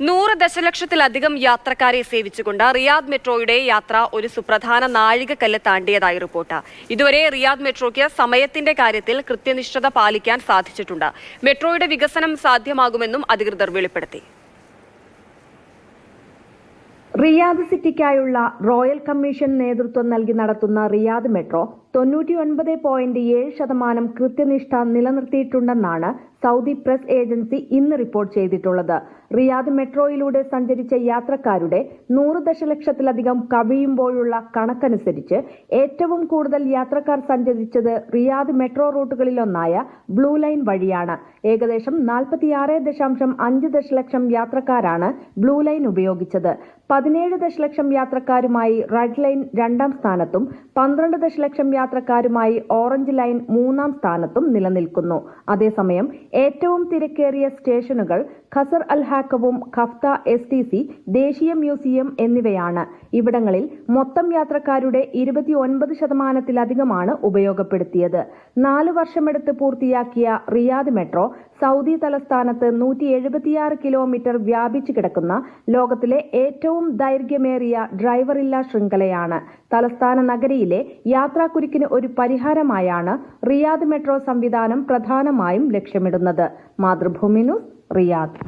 നൂറ് ദശലക്ഷത്തിലധികം യാത്രക്കാരെ സേവിച്ചുകൊണ്ട് റിയാദ് മെട്രോയുടെ യാത്ര ഒരു സുപ്രധാന നാഴികക്കല്ല് താണ്ടിയതായി റിപ്പോർട്ട്. ഇതുവരെ റിയാദ് മെട്രോയ്ക്ക് സമയത്തിന്റെ കാര്യത്തിൽ കൃത്യനിഷ്ഠത പാലിക്കാൻ സാധിച്ചിട്ടുണ്ട്. മെട്രോയുടെ വികസനം സാധ്യമാകുമെന്നും അധികൃതർ വെളിപ്പെടുത്തി. റിയാദ് സിറ്റിക്കായുള്ള റോയൽ കമ്മീഷൻ നേതൃത്വം നൽകി നടത്തുന്ന റിയാദ് മെട്രോ തൊണ്ണൂറ്റി ഒൻപത് പോയിന്റ് ഏഴ് ശതമാനം കൃത്യനിഷ്ഠ നിലനിർത്തിയിട്ടുണ്ടെന്നാണ് സൗദി പ്രസ് ഏജൻസി ഇന്ന് റിപ്പോർട്ട് ചെയ്തിട്ടുള്ളത്. റിയാദ് മെട്രോയിലൂടെ സഞ്ചരിച്ച യാത്രക്കാരുടെ നൂറ് ദശലക്ഷത്തിലധികം കവിയുമ്പോഴുള്ള കണക്കനുസരിച്ച് ഏറ്റവും കൂടുതൽ യാത്രക്കാർ സഞ്ചരിച്ചത് റിയാദ് മെട്രോ റൂട്ടുകളിലൊന്നായ ബ്ലൂ ലൈൻ വഴിയാണ്. ഏകദേശം നാൽപ്പത്തിയാറ് ദശാംശം അഞ്ച് ദശലക്ഷം യാത്രക്കാരാണ് ബ്ലൂ ലൈൻ ഉപയോഗിച്ചത്. പതിനേഴ് ദശലക്ഷം യാത്രക്കാരുമായി റെഡ് ലൈൻ രണ്ടാം സ്ഥാനത്തും പന്ത്രണ്ട് ദശലക്ഷം യാത്രക്കാരുമായി ഓറഞ്ച് ലൈൻ മൂന്നാം സ്ഥാനത്തും നിലനിൽക്കുന്നു. അതേസമയം ഏറ്റവും തിരക്കേറിയ സ്റ്റേഷനുകൾ ഖസർ അൽ ഹാക്കവും ഖഫ്ത എസ് ടി സി ദേശീയ മ്യൂസിയം എന്നിവയാണ്. ഇവിടങ്ങളിൽ മൊത്തം യാത്രക്കാരുടെ ഇരുപത്തിയൊൻപത് ശതമാനത്തിലധികമാണ് ഉപയോഗപ്പെടുത്തിയത്. നാല് വർഷമെടുത്ത് പൂർത്തിയാക്കിയ റിയാദ് മെട്രോ സൗദി തലസ്ഥാനത്ത് നൂറ്റി എഴുപത്തിയാറ് കിലോമീറ്റർ വ്യാപിച്ചു കിടക്കുന്ന ലോകത്തിലെ ഏറ്റവും ദൈർഘ്യമേറിയ ഡ്രൈവറില്ല ശൃംഖലയാണ്. തലസ്ഥാന നഗരിയിലെ യാത്രാക്കുരുക്കിന് ഒരു പരിഹാരമായാണ് റിയാദ് മെട്രോ സംവിധാനം പ്രധാനമായും ലക്ഷ്യമിടുന്നത്. Mathrubhumi news Riyadh.